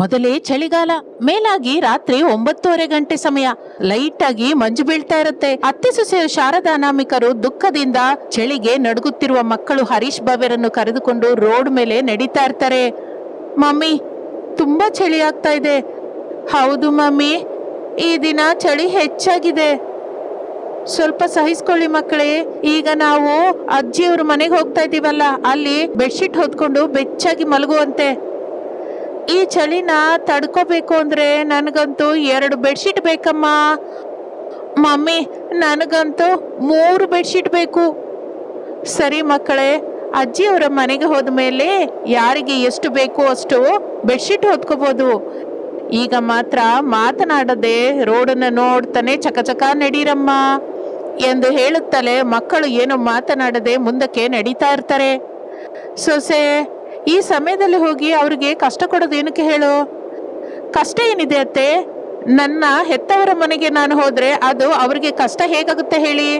ಮೊದಲೇ ಚಳಿಗಾಲ, ಮೇಲಾಗಿ ರಾತ್ರಿ ಒಂಬತ್ತೂವರೆ ಗಂಟೆ ಸಮಯ. ಲೈಟ್ ಆಗಿ ಮಂಜು ಬೀಳ್ತಾ ಇರುತ್ತೆ. ಅತ್ತೆ ಸೊಸೆ ಶಾರದಾ ಅನಾಮಿಕರು ದುಃಖದಿಂದ ಚಳಿಗೆ ನಡುಗುತ್ತಿರುವ ಮಕ್ಕಳು ಹರೀಶ್ ಬಾಬೆರನ್ನು ಕರೆದುಕೊಂಡು ರೋಡ್ ಮೇಲೆ ನಡೀತಾ ಇರ್ತಾರೆ. ಮಮ್ಮಿ, ತುಂಬಾ ಚಳಿ ಆಗ್ತಾ ಇದೆ. ಹೌದು ಮಮ್ಮಿ, ಈ ದಿನ ಚಳಿ ಹೆಚ್ಚಾಗಿದೆ. ಸ್ವಲ್ಪ ಸಹಿಸ್ಕೊಳ್ಳಿ ಮಕ್ಕಳೇ. ಈಗ ನಾವು ಅಜ್ಜಿಯವ್ರ ಮನೆಗೆ ಹೋಗ್ತಾ ಇದೀವಲ್ಲ, ಅಲ್ಲಿ ಬೆಡ್ಶೀಟ್ ಹೊದ್ಕೊಂಡು ಬೆಚ್ಚಾಗಿ ಮಲಗುವಂತೆ. ಈ ಚಳಿನ ತಡ್ಕೋಬೇಕು ಅಂದ್ರೆ ನನಗಂತೂ ಎರಡು ಬೆಡ್ಶೀಟ್ ಬೇಕಮ್ಮ. ಮಮ್ಮಿ, ನನಗಂತೂ ಮೂರು ಬೆಡ್ಶೀಟ್ ಬೇಕು. ಸರಿ ಮಕ್ಕಳೇ, ಅಜ್ಜಿಯವರ ಮನೆಗೆ ಹೋದ ಮೇಲೆ ಯಾರಿಗೆ ಎಷ್ಟು ಬೇಕು ಅಷ್ಟು ಬೆಡ್ಶೀಟ್ ಹೊತ್ಕೋಬೋದು. ಈಗ ಮಾತ್ರ ಮಾತನಾಡದೆ ರೋಡನ್ನ ನೋಡ್ತಾನೆ ಚಕಚಕ ನಡೀರಮ್ಮ ಎಂದು ಹೇಳುತ್ತಲೇ ಮಕ್ಕಳು ಏನು ಮಾತನಾಡದೆ ಮುಂದಕ್ಕೆ ನಡೀತಾ ಇರ್ತಾರೆ. ಸೊಸೆ ಈ ಸಮಯದಲ್ಲಿ ಹೋಗಿ ಅವ್ರಿಗೆ ಕಷ್ಟ ಕೊಡೋದು ಏನಕ್ಕೆ ಹೇಳು? ಕಷ್ಟ ಏನಿದೆ ಅತ್ತೆ? ನನ್ನ ಹೆತ್ತವರ ಮನೆಗೆ ನಾನು ಹೋದರೆ ಅದು ಅವ್ರಿಗೆ ಕಷ್ಟ ಹೇಗಾಗುತ್ತೆ ಹೇಳಿ?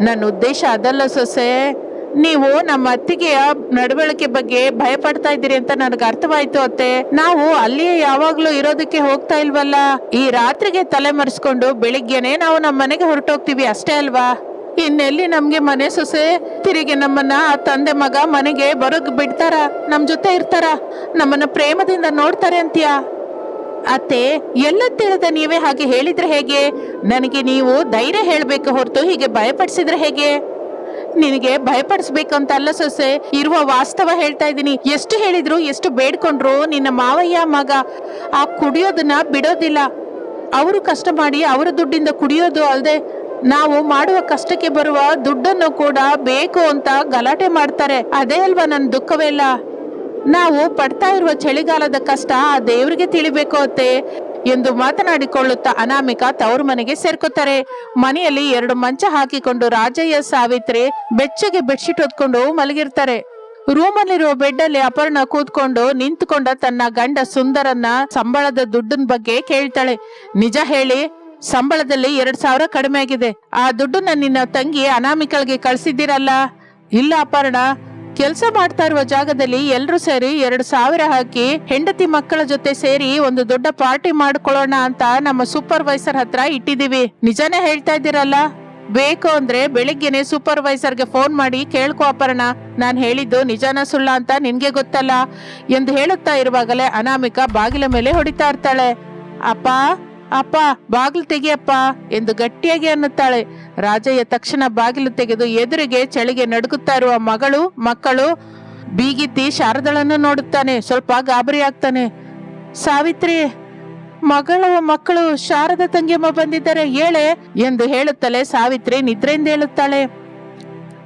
ನನ್ನ ಉದ್ದೇಶ ಅದಲ್ಲ ಸೊಸೆ. ನೀವು ನಮ್ಮ ಅತ್ತಿಗೆಯ ನಡವಳಿಕೆ ಬಗ್ಗೆ ಭಯ ಪಡ್ತಾ ಇದ್ದೀರಿ ಅಂತ ನನಗೆ ಅರ್ಥವಾಯ್ತು ಅತ್ತೆ. ನಾವು ಅಲ್ಲಿಯೇ ಯಾವಾಗ್ಲೂ ಇರೋದಕ್ಕೆ ಹೋಗ್ತಾ ಇಲ್ವಲ್ಲ? ಈ ರಾತ್ರಿಗೆ ತಲೆ ಮರೆಸ್ಕೊಂಡು ಬೆಳಿಗ್ಗೆನೆ ನಾವು ನಮ್ಮ ಮನೆಗೆ ಹೊರಟೋಗ್ತೀವಿ ಅಷ್ಟೇ ಅಲ್ವಾ? ಇನ್ನೆಲ್ಲಿ ನಮ್ಗೆ ಮನೆ ಸೊಸೆ, ತಿರುಗಿ ನಮ್ಮನ್ನ ತಂದೆ ಮಗ ಮನೆಗೆ ಬರೋಕ್ ಬಿಡ್ತಾರ, ನಮ್ ಜೊತೆ ಇರ್ತಾರ, ನಮ್ಮನ್ನ ಪ್ರೇಮದಿಂದ ನೋಡ್ತಾರೆ ಅಂತೀಯಾ. ಅತ್ತೆ ಎಲ್ಲ ತಿಳಿದ ನೀವೇ ಹಾಗೆ ಹೇಳಿದ್ರೆ ಹೇಗೆ? ನನಗೆ ನೀವು ಧೈರ್ಯ ಹೇಳಬೇಕು ಹೊರತು ಹೀಗೆ ಭಯಪಡಿಸಿದ್ರೆ ಹೇಗೆ? ನಿನಗೆ ಭಯಪಡಿಸ್ಬೇಕು ಅಂತ ಅಲ್ಲ ಸೊಸೆ, ಇರುವ ವಾಸ್ತವ ಹೇಳ್ತಾ ಇದ್ದೀನಿ. ಎಷ್ಟು ಹೇಳಿದ್ರು, ಎಷ್ಟು ಬೇಡ್ಕೊಂಡ್ರು ನಿನ್ನ ಮಾವಯ್ಯ ಮಗ, ಆ ಕುಡಿಯೋದನ್ನ ಬಿಡೋದಿಲ್ಲ. ಅವರು ಕಷ್ಟ ಮಾಡಿ, ಅವರ ದುಡ್ಡಿಂದ ಕುಡಿಯೋದು ಅಲ್ಲದೆ ನಾವು ಮಾಡುವ ಕಷ್ಟಕ್ಕೆ ಬರುವ ದುಡ್ಡನ್ನು ಕೂಡ ಬೇಕು ಅಂತ ಗಲಾಟೆ ಮಾಡ್ತಾರೆ. ಅದೇ ಅಲ್ವಾ ನನ್ನ ದುಃಖವೆಲ್ಲ? ನಾವು ಪಡ್ತಾ ಇರುವ ಚಳಿಗಾಲದ ಕಷ್ಟ ಆ ದೇವರಿಗೆ ತಿಳಿಬೇಕು ಅತ್ತೆ ಎಂದು ಮಾತನಾಡಿಕೊಳ್ಳುತ್ತಾ ಅನಾಮಿಕ ತವರು ಮನೆಗೆ ಸೇರ್ಕೋತಾರೆ. ಮನೆಯಲ್ಲಿ ಎರಡು ಮಂಚ ಹಾಕಿಕೊಂಡು ರಾಜಯ್ಯ, ಸಾವಿತ್ರಿ ಬೆಚ್ಚಗೆ ಬೆಡ್ಶೀಟ್ ಹೊತ್ಕೊಂಡು ಮಲಗಿರ್ತಾರೆ. ರೂಮಲ್ಲಿರುವ ಬೆಡ್ ಅಲ್ಲಿ ಅಪರ್ಣ ಕೂತ್ಕೊಂಡು ನಿಂತುಕೊಂಡ ತನ್ನ ಗಂಡ ಸುಂದರನ್ನ ಸಂಬಳದ ದುಡ್ಡಿನ ಬಗ್ಗೆ ಕೇಳ್ತಾಳೆ. ನಿಜ ಹೇಳಿ ಸಂಬಳದಲ್ಲಿ ಎರಡ್ ಸಾವಿರ ಕಡಿಮೆ ಆಗಿದೆ. ಆ ದುಡ್ಡನ್ನ ನಿನ್ನ ತಂಗಿ ಅನಾಮಿಕಳಿಗೆ ಕಳ್ಸಿದ್ದೀರಲ್ಲ? ಇಲ್ಲ ಅಪರ್ಣ. ಕೆಲಸ ಮಾಡ್ತಾ ಇರುವ ಜಾಗದಲ್ಲಿ ಎಲ್ರು ಸೇರಿ ಎರಡು ಸಾವಿರ ಹಾಕಿ ಹೆಂಡತಿ ಮಕ್ಕಳ ಜೊತೆ ಸೇರಿ ಒಂದು ದೊಡ್ಡ ಪಾರ್ಟಿ ಮಾಡ್ಕೊಳ್ಳೋಣ ಅಂತ ನಮ್ಮ ಸೂಪರ್ವೈಸರ್ ಹತ್ರ ಇಟ್ಟಿದೀವಿ ನಿಜಾನೇ ಹೇಳ್ತಾ ಇದ್ದೀರಲ್ಲ? ಬೇಕು ಅಂದ್ರೆ ಬೆಳಿಗ್ಗೆನೆ ಸೂಪರ್ವೈಸರ್ಗೆ ಫೋನ್ ಮಾಡಿ ಕೇಳ್ಕೊ ಅಪರ್ಣ. ನಾನು ಹೇಳಿದ್ದು ನಿಜಾನ ಸುಳ್ಳ ಅಂತ ನಿನ್ಗೆ ಗೊತ್ತಲ್ಲ? ಎಂದು ಹೇಳುತ್ತಾ ಇರುವಾಗಲೇ ಅನಾಮಿಕ ಬಾಗಿಲ ಮೇಲೆ ಹೊಡಿತಾ ಇರ್ತಾಳೆ. ಅಪ್ಪ ಅಪ್ಪ, ಬಾಗಿಲು ತೆಗಿಯಪ್ಪ ಎಂದು ಗಟ್ಟಿಯಾಗಿ ಅನ್ನುತ್ತಾಳೆ. ರಾಜಯ್ಯ ತಕ್ಷಣ ಬಾಗಿಲು ತೆಗೆದು ಎದುರಿಗೆ ಚಳಿಗೆ ನಡುಗುತ್ತಾ ಇರುವ ಮಗಳು, ಮಕ್ಕಳು ಬೀಗಿತ್ತಿ ಶಾರದಳನ್ನು ನೋಡುತ್ತಾನೆ. ಸ್ವಲ್ಪ ಗಾಬರಿ ಆಗ್ತಾನೆ. ಸಾವಿತ್ರಿ, ಮಗಳು, ಮಕ್ಕಳು ಶಾರದ ತಂಗಿಯಮ್ಮ ಬಂದಿದ್ದಾರೆ ಏಳೆ ಎಂದು ಹೇಳುತ್ತಲೇ ಸಾವಿತ್ರಿ ನಿದ್ರೆಯಿಂದ ಹೇಳುತ್ತಾಳೆ.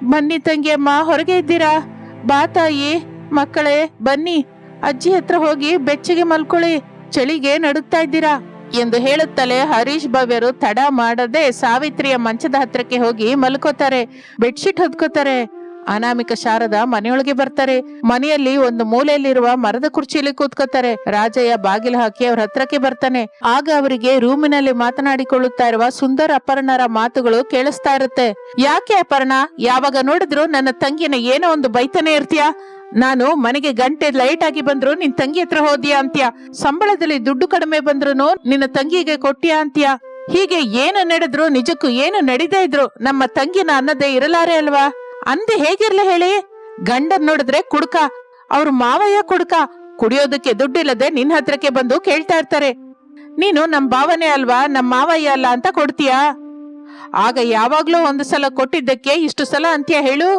ಬನ್ನಿ ತಂಗಿಯಮ್ಮ ಹೊರಗೆ ಇದ್ದೀರಾ? ಬಾ ತಾಯಿ, ಮಕ್ಕಳೇ, ಬನ್ನಿ. ಅಜ್ಜಿ ಹತ್ರ ಹೋಗಿ ಬೆಚ್ಚಗೆ ಮಲ್ಕೊಳ್ಳಿ. ಚಳಿಗೆ ನಡುತ್ತಾ ಇದ್ದೀರಾ? ಎಂದು ಹೇಳುತ್ತಲೇ ಹರೀಶ್ ಭವ್ಯರು ತಡ ಮಾಡದೆ ಸಾವಿತ್ರಿಯ ಮಂಚದ ಹತ್ರಕ್ಕೆ ಹೋಗಿ ಮಲ್ಕೋತಾರೆ, ಬೆಡ್ಶೀಟ್ ಹೊದ್ಕೋತಾರೆ ಅನಾಮಿಕ ಶಾರದ ಮನೆಯೊಳಗೆ ಬರ್ತಾರೆ. ಮನೆಯಲ್ಲಿ ಒಂದು ಮೂಲೆಯಲ್ಲಿರುವ ಮರದ ಕುರ್ಚಿಯಲ್ಲಿ ಕೂತ್ಕೋತಾರೆ. ರಾಜಯ್ಯ ಬಾಗಿಲು ಹಾಕಿ ಅವ್ರ ಹತ್ರಕ್ಕೆ ಬರ್ತಾನೆ. ಆಗ ಅವರಿಗೆ ರೂಮಿನಲ್ಲಿ ಮಾತನಾಡಿಕೊಳ್ಳುತ್ತಾ ಇರುವ ಸುಂದರ ಅಪರ್ಣರ ಮಾತುಗಳು ಕೇಳಿಸ್ತಾ ಇರುತ್ತೆ. ಯಾಕೆ ಅಪರ್ಣ? ಯಾವಾಗ ನೋಡಿದ್ರು ನನ್ನ ತಂಗಿನ ಏನೋ ಒಂದು ಬೈತಾನೆ ಇರ್ತೀಯಾ? ನಾನು ಮನೆಗೆ ಗಂಟೆ ಲೈಟ್ ಆಗಿ ಬಂದ್ರು, ನಿನ್ ತಂಗಿ ಹತ್ರ ಹೋದ್ಯಾ ಅಂತ್ಯ? ಸಂಬಳದಲ್ಲಿ ದುಡ್ಡು ಕಡಿಮೆ ಬಂದ್ರು ನಿನ್ನ ತಂಗಿಗೆ ಕೊಟ್ಟಿಯಾ ಅಂತ್ಯ? ಹೀಗೆ ಏನು ನಡೆದ್ರು, ನಿಜಕ್ಕೂ ಏನು ನಡೀದೇ ಇದ್ರು, ನಮ್ಮ ತಂಗಿನ ಅನ್ನದೇ ಇರಲಾರೆ ಅಲ್ವಾ? ಅಂದೆ ಹೇಗಿರ್ಲ ಹೇಳಿ? ಗಂಡನ್ ನೋಡಿದ್ರೆ ಕುಡ್ಕ, ಅವ್ರ ಮಾವಯ್ಯ ಕುಡ್ಕ, ಕುಡಿಯೋದಕ್ಕೆ ದುಡ್ಡಿಲ್ಲದೆ ನಿನ್ ಹತ್ರಕ್ಕೆ ಬಂದು ಕೇಳ್ತಾ ಇರ್ತಾರೆ. ನೀನು ನಮ್ ಭಾವನೆ ಅಲ್ವಾ, ನಮ್ ಮಾವಯ್ಯ ಅಲ್ಲ ಅಂತ ಕೊಡ್ತೀಯಾ? ಆಗ ಯಾವಾಗ್ಲೂ ಒಂದು ಸಲ ಕೊಟ್ಟಿದ್ದಕ್ಕೆ ಇಷ್ಟು ಸಲ ಅಂತ್ಯ ಹೇಳು?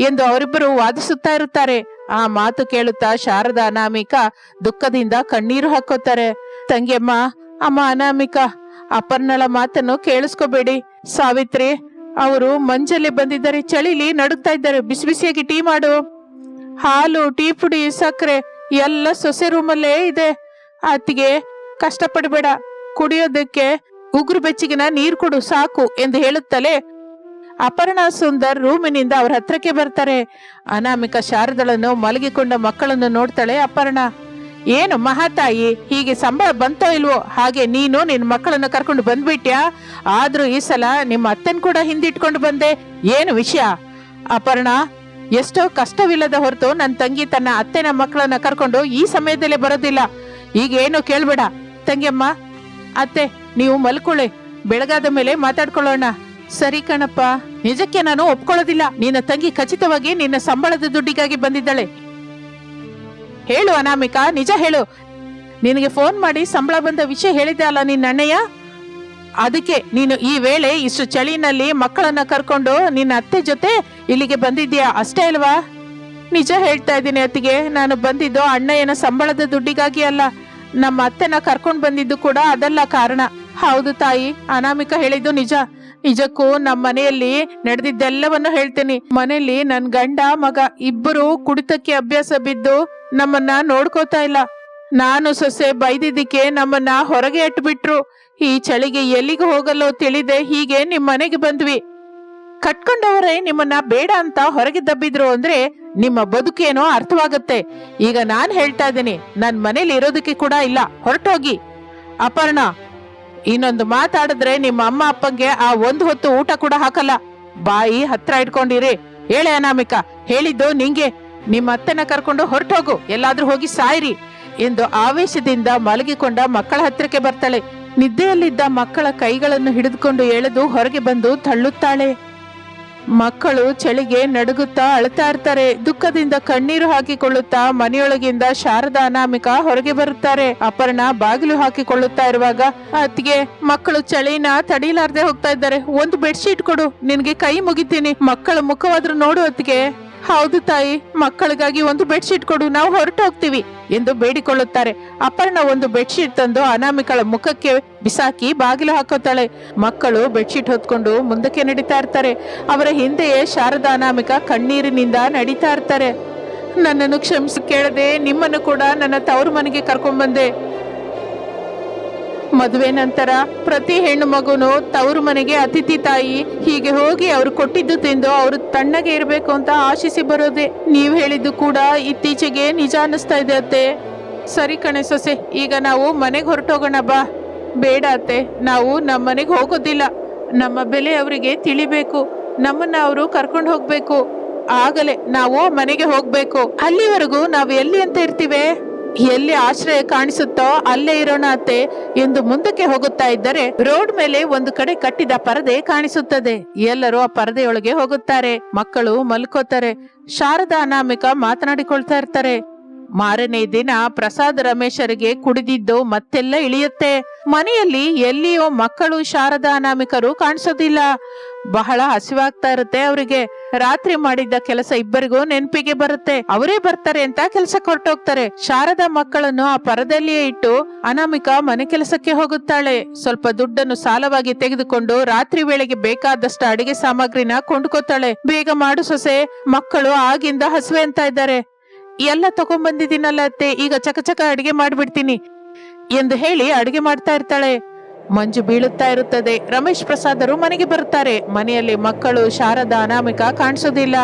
ಎಂದು ಅವರಿಬ್ಬರು ವಾದಿಸುತ್ತಾ ಇರುತ್ತಾರೆ. ಆ ಮಾತು ಕೇಳುತ್ತಾ ಶಾರದ ಅನಾಮಿಕ ದುಃಖದಿಂದ ಕಣ್ಣೀರು ಹಾಕೋತಾರೆ ತಂಗಿಯಮ್ಮ, ಅಮ್ಮ ಅನಾಮಿಕ, ಅಪರ್ಣಳ ಮಾತನ್ನು ಕೇಳಿಸ್ಕೋಬೇಡಿ. ಸಾವಿತ್ರಿ, ಅವರು ಮಂಜಲ್ಲಿ ಬಂದಿದ್ದಾರೆ, ಚಳಿಲಿ ನಡುಗ್ತಾ ಇದ್ದಾರೆ. ಬಿಸಿ ಬಿಸಿಯಾಗಿ ಟೀ ಮಾಡು. ಹಾಲು, ಟೀ ಪುಡಿ, ಸಕ್ಕರೆ, ಎಲ್ಲ ಸೊಸೆ ರೂಮಲ್ಲೇ ಇದೆ. ಆತಿಗೆ ಕಷ್ಟಪಡಬೇಡ. ಕುಡಿಯೋದಕ್ಕೆ ಉಗುರು ಬೆಚ್ಚಗಿನ ನೀರು ಕೊಡು, ಸಾಕು ಎಂದು ಹೇಳುತ್ತಲೇ ಅಪರ್ಣಾ ಸುಂದರ್ ರೂಮಿನಿಂದ ಅವ್ರ ಹತ್ರಕ್ಕೆ ಬರ್ತಾರೆ. ಅನಾಮಿಕ ಶಾರದಳನ್ನು ಮಲಗಿಕೊಂಡ ಮಕ್ಕಳನ್ನು ನೋಡ್ತಾಳೆ ಅಪರ್ಣ. ಏನು ಮಹಾತಾಯಿ, ಹೀಗೆ ಸಂಬಳ ಬಂತೋ ಇಲ್ವೋ? ಹಾಗೆ ನೀನು ನಿನ್ನ ಮಕ್ಕಳನ್ನ ಕರ್ಕೊಂಡು ಬಂದ್ಬಿಟ್ಯಾ? ಆದ್ರೂ ಈ ಸಲ ನಿಮ್ಮ ಅತ್ತನ್ ಕೂಡ ಹಿಂದಿಟ್ಕೊಂಡು ಬಂದೆ. ಏನು ವಿಷಯ? ಅಪರ್ಣ, ಎಷ್ಟೋ ಕಷ್ಟವಿಲ್ಲದ ಹೊರತು ನನ್ನ ತಂಗಿ ತನ್ನ ಅತ್ತೆನ ಮಕ್ಕಳನ್ನ ಕರ್ಕೊಂಡು ಈ ಸಮಯದಲ್ಲಿ ಬರೋದಿಲ್ಲ. ಈಗ ಏನು ಕೇಳ್ಬೇಡ. ತಂಗಿಯಮ್ಮ, ಅತ್ತೆ, ನೀವು ಮಲ್ಕೊಳ್ಳಿ. ಬೆಳಗಾದ ಮೇಲೆ ಮಾತಾಡ್ಕೊಳ್ಳೋಣ. ಸರಿ ಕಣಪ್ಪ. ನಿಜಕ್ಕೆ ನಾನು ಒಪ್ಕೊಳ್ಳೋದಿಲ್ಲ. ನಿನ್ನ ತಂಗಿ ಖಚಿತವಾಗಿ ನಿನ್ನ ಸಂಬಳದ ದುಡ್ಡಿಗಾಗಿ ಬಂದಿದ್ದಾಳೆ. ಹೇಳು ಅನಾಮಿಕಾ, ನಿಜ ಹೇಳು. ನಿನಗೆ ಫೋನ್ ಮಾಡಿ ಸಂಬಳ ಬಂದ ವಿಷಯ ಹೇಳಿದ್ದೆ ಅಲ್ಲ ನಿನ್ನ ಅಣ್ಣಯ್ಯ? ಅದಕ್ಕೆ ನೀನು ಈ ವೇಳೆ ಇಷ್ಟು ಚಳಿನಲ್ಲಿ ಮಕ್ಕಳನ್ನ ಕರ್ಕೊಂಡು ನಿನ್ನ ಅತ್ತೆ ಜೊತೆ ಇಲ್ಲಿಗೆ ಬಂದಿದ್ಯಾ ಅಷ್ಟೇ ಅಲ್ವಾ? ನಿಜ ಹೇಳ್ತಾ ಇದ್ದೀನಿ ಅತ್ತಿಗೆ. ನಾನು ಬಂದಿದ್ದು ಅಣ್ಣಯ್ಯನ ಸಂಬಳದ ದುಡ್ಡಿಗಾಗಿ ಅಲ್ಲ. ನಮ್ಮ ಅತ್ತೆನ ಕರ್ಕೊಂಡು ಬಂದಿದ್ದು ಕೂಡ ಅದಲ್ಲ ಕಾರಣ. ಹೌದು ತಾಯಿ, ಅನಾಮಿಕ ಹೇಳಿದ್ದು ನಿಜ. ನಿಜಕ್ಕೂ ನಮ್ಮ ಮನೆಯಲ್ಲಿ ನಡೆದಿದ್ದೆಲ್ಲವನ್ನು ಹೇಳ್ತೀನಿ. ಮನೆಯಲ್ಲಿ ನನ್ ಗಂಡ, ಮಗ ಇಬ್ಬರು ಕುಡಿತಕ್ಕೆ ಅಭ್ಯಾಸ ಬಿದ್ದು ನಮ್ಮನ್ನ ನೋಡ್ಕೋತಾ ಇಲ್ಲ. ನಾನು ಸೊಸೆ ಬೈದಿದ್ದಕ್ಕೆ ನಮ್ಮನ್ನ ಹೊರಗೆ ಇಟ್ಬಿಟ್ರು ಈ ಚಳಿಗೆ ಎಲ್ಲಿಗೆ ಹೋಗಲ್ಲೋ ತಿಳಿದೆ, ಹೀಗೆ ನಿಮ್ ಮನೆಗೆ ಬಂದ್ವಿ. ಕಟ್ಕೊಂಡವರೇ ನಿಮ್ಮನ್ನ ಬೇಡ ಅಂತ ಹೊರಗೆ ದಬ್ಬಿದ್ರು ಅಂದ್ರೆ ನಿಮ್ಮ ಬದುಕೇನೋ ಅರ್ಥವಾಗುತ್ತೆ. ಈಗ ನಾನ್ ಹೇಳ್ತಾ ಇದ್ದೀನಿ, ನನ್ ಮನೇಲಿ ಇರೋದಕ್ಕೆ ಕೂಡ ಇಲ್ಲ. ಹೊರಟೋಗಿ. ಅಪರ್ಣ ಇನ್ನೊಂದು ಮಾತಾಡಿದ್ರೆ ನಿಮ್ಮ ಅಮ್ಮ ಅಪ್ಪಂಗೆ ಆ ಒಂದು ಹೊತ್ತು ಊಟ ಕೂಡ ಹಾಕಲ್ಲ. ಬಾಯಿ ಹತ್ರ ಇಟ್ಕೊಂಡಿರಿ. ಹೇಳೆ ಅನಾಮಿಕ, ಹೇಳಿದ್ದು ನಿಂಗೆ. ನಿಮ್ಮ ಅತ್ತೆನ ಕರ್ಕೊಂಡು ಹೊರಟೋಗು. ಎಲ್ಲಾದ್ರೂ ಹೋಗಿ ಸಾಯಿರಿ. ಎಂದು ಆವೇಶದಿಂದ ಮಲಗಿಕೊಂಡ ಮಕ್ಕಳ ಹತ್ತಿರಕ್ಕೆ ಬರ್ತಾಳೆ. ನಿದ್ದೆಯಲ್ಲಿದ್ದ ಮಕ್ಕಳ ಕೈಗಳನ್ನು ಹಿಡಿದುಕೊಂಡು ಎಳೆದು ಹೊರಗೆ ಬಂದು ತಳ್ಳುತ್ತಾಳೆ. ಮಕ್ಕಳು ಚಳಿಗೆ ನಡುಗುತ್ತಾ ಅಳ್ತಾ ಇರ್ತಾರೆ. ದುಃಖದಿಂದ ಕಣ್ಣೀರು ಹಾಕಿಕೊಳ್ಳುತ್ತಾ ಮನೆಯೊಳಗಿಂದ ಶಾರದಾ ಅನಾಮಿಕ ಹೊರಗೆ ಬರುತ್ತಾರೆ. ಅಪರ್ಣ ಬಾಗಿಲು ಹಾಕಿಕೊಳ್ಳುತ್ತಾ ಇರುವಾಗ, ಅತ್ತಿಗೆ, ಮಕ್ಕಳು ಚಳಿನ ತಡೀಲಾರ್ದೆ ಹೋಗ್ತಾ ಇದ್ದಾರೆ. ಒಂದು ಬೆಡ್ಶೀಟ್ ಕೊಡು, ನಿನ್ಗೆ ಕೈ ಮುಗಿತೀನಿ. ಮಕ್ಕಳ ಮುಖವಾದ್ರೂ ನೋಡು ಅತ್ತಿಗೆ. ಹೌದು ತಾಯಿ, ಮಕ್ಕಳಿಗಾಗಿ ಒಂದು ಬೆಡ್ಶೀಟ್ ಕೊಡು, ನಾವು ಹೊರಟು ಹೋಗ್ತೀವಿ ಎಂದು ಬೇಡಿಕೊಳ್ಳುತ್ತಾರೆ. ಅಪರ್ಣ ಒಂದು ಬೆಡ್ಶೀಟ್ ತಂದು ಅನಾಮಿಕಳ ಮುಖಕ್ಕೆ ಬಿಸಾಕಿ ಬಾಗಿಲು ಹಾಕುತ್ತಾಳೆ. ಮಕ್ಕಳು ಬೆಡ್ಶೀಟ್ ಹೊತ್ಕೊಂಡು ಮುಂದಕ್ಕೆ ನಡೀತಾ ಇರ್ತಾರೆ. ಅವರ ಹಿಂದೆಯೇ ಶಾರದಾ ಅನಾಮಿಕ ಕಣ್ಣೀರಿನಿಂದ ನಡೀತಾ ಇರ್ತಾರೆ. ನನ್ನನ್ನು ಕ್ಷಮಿಸಿ, ಕೇಳದೆ ನಿಮ್ಮನ್ನು ಕೂಡ ನನ್ನ ತವರು ಮನೆಗೆ ಕರ್ಕೊಂಡ್ಬಂದೆ. ಮದುವೆ ನಂತರ ಪ್ರತಿ ಹೆಣ್ಣು ಮಗುನು ತವರು ಮನೆಗೆ ಅತಿಥಿ ತಾಯಿ ಹೀಗೆ ಹೋಗಿ ಅವರು ಕೊಟ್ಟಿದ್ದು ತಿಂದು ಅವರು ತಣ್ಣಗೆ ಇರಬೇಕು ಅಂತ ಆಶಿಸಿ ಬರೋದೆ. ನೀವು ಹೇಳಿದ್ದು ಕೂಡ ಇತ್ತೀಚೆಗೆ ನಿಜ ಅನ್ನಿಸ್ತಾ ಇದೆ ಅತ್ತೆ. ಸರಿ ಕಣೆ ಸೊಸೆ, ಈಗ ನಾವು ಮನೆಗೆ ಹೊರಟೋಗೋಣ ಬಾ. ಬೇಡ ಅತ್ತೆ, ನಾವು ನಮ್ಮ ಮನೆಗೆ ಹೋಗೋದಿಲ್ಲ. ನಮ್ಮ ಬೆಲೆ ಅವರಿಗೆ ತಿಳಿಬೇಕು. ನಮ್ಮನ್ನ ಅವರು ಕರ್ಕೊಂಡು ಹೋಗ್ಬೇಕು. ಆಗಲೇ ನಾವು ಮನೆಗೆ ಹೋಗ್ಬೇಕು. ಅಲ್ಲಿವರೆಗೂ ನಾವು ಎಲ್ಲಿ ಅಂತ ಇರ್ತೀವಿ? ಎಲ್ಲಿ ಆಶ್ರಯ ಕಾಣಿಸುತ್ತೋ ಅಲ್ಲೇ ಇರೋಣ ಅತ್ತೆ ಎಂದು ಮುಂದಕ್ಕೆ ಹೋಗುತ್ತಾ ಇದ್ದರೆ ರೋಡ್ ಮೇಲೆ ಒಂದು ಕಡೆ ಕಟ್ಟಿದ ಪರದೆ ಕಾಣಿಸುತ್ತದೆ. ಎಲ್ಲರೂ ಆ ಪರದೆಯೊಳಗೆ ಹೋಗುತ್ತಾರೆ. ಮಕ್ಕಳು ಮಲ್ಕೋತಾರೆ. ಶಾರದಾ ಅನಾಮಿಕ ಮಾತನಾಡಿಕೊಳ್ತಾ ಇರ್ತಾರೆ. ಮಾರನೇ ದಿನ ಪ್ರಸಾದ್ ರಮೇಶರಿಗೆ ಕುಡಿದಿದ್ದು ಮತ್ತೆಲ್ಲ ಇಳಿಯುತ್ತೆ. ಮನೆಯಲ್ಲಿ ಎಲ್ಲಿಯೋ ಮಕ್ಕಳು ಶಾರದಾ ಅನಾಮಿಕರು ಕಾಣಿಸೋದಿಲ್ಲ. ಬಹಳ ಹಸಿವಾಗ್ತಾ ಇರುತ್ತೆ ಅವರಿಗೆ. ರಾತ್ರಿ ಮಾಡಿದ್ದ ಕೆಲಸ ಇಬ್ಬರಿಗೂ ನೆನಪಿಗೆ ಬರುತ್ತೆ. ಅವರೇ ಬರ್ತಾರೆ ಅಂತ ಕೆಲಸ ಕೊಟ್ಟೋಗ್ತಾರೆ. ಶಾರದಾ ಮಕ್ಕಳನ್ನು ಆ ಪರದಲ್ಲಿಯೇ ಇಟ್ಟು ಅನಾಮಿಕ ಮನೆ ಕೆಲಸಕ್ಕೆ ಹೋಗುತ್ತಾಳೆ. ಸ್ವಲ್ಪ ದುಡ್ಡನ್ನು ಸಾಲವಾಗಿ ತೆಗೆದುಕೊಂಡು ರಾತ್ರಿ ವೇಳೆಗೆ ಬೇಕಾದಷ್ಟು ಅಡಿಗೆ ಸಾಮಗ್ರಿನ ಕೊಂಡ್ಕೋತಾಳೆ. ಬೇಗ ಮಾಡು ಸೊಸೆ. ಮಕ್ಕಳು ಆಗಿಂದ ಹಸುವೆ ಅಂತ ಇದ್ದಾರೆ. ಎಲ್ಲ ತಗೊಂಡ್ಬಂದಿದ್ದೀನಲ್ಲ ಅತ್ತೆ. ಈಗ ಚಕಚಕ ಅಡಿಗೆ ಮಾಡ್ಬಿಡ್ತೀನಿ ಎಂದು ಹೇಳಿ ಅಡಿಗೆ ಮಾಡ್ತಾ ಇರ್ತಾಳೆ. ಮಂಜು ಬೀಳುತ್ತಾ ಇರುತ್ತದೆ. ರಮೇಶ್ ಪ್ರಸಾದರು ಮನೆಗೆ ಬರುತ್ತಾರೆ. ಮನೆಯಲ್ಲಿ ಮಕ್ಕಳು, ಶಾರದ ಅನಾಮಿಕ ಕಾಣಿಸೋದಿಲ್ಲ.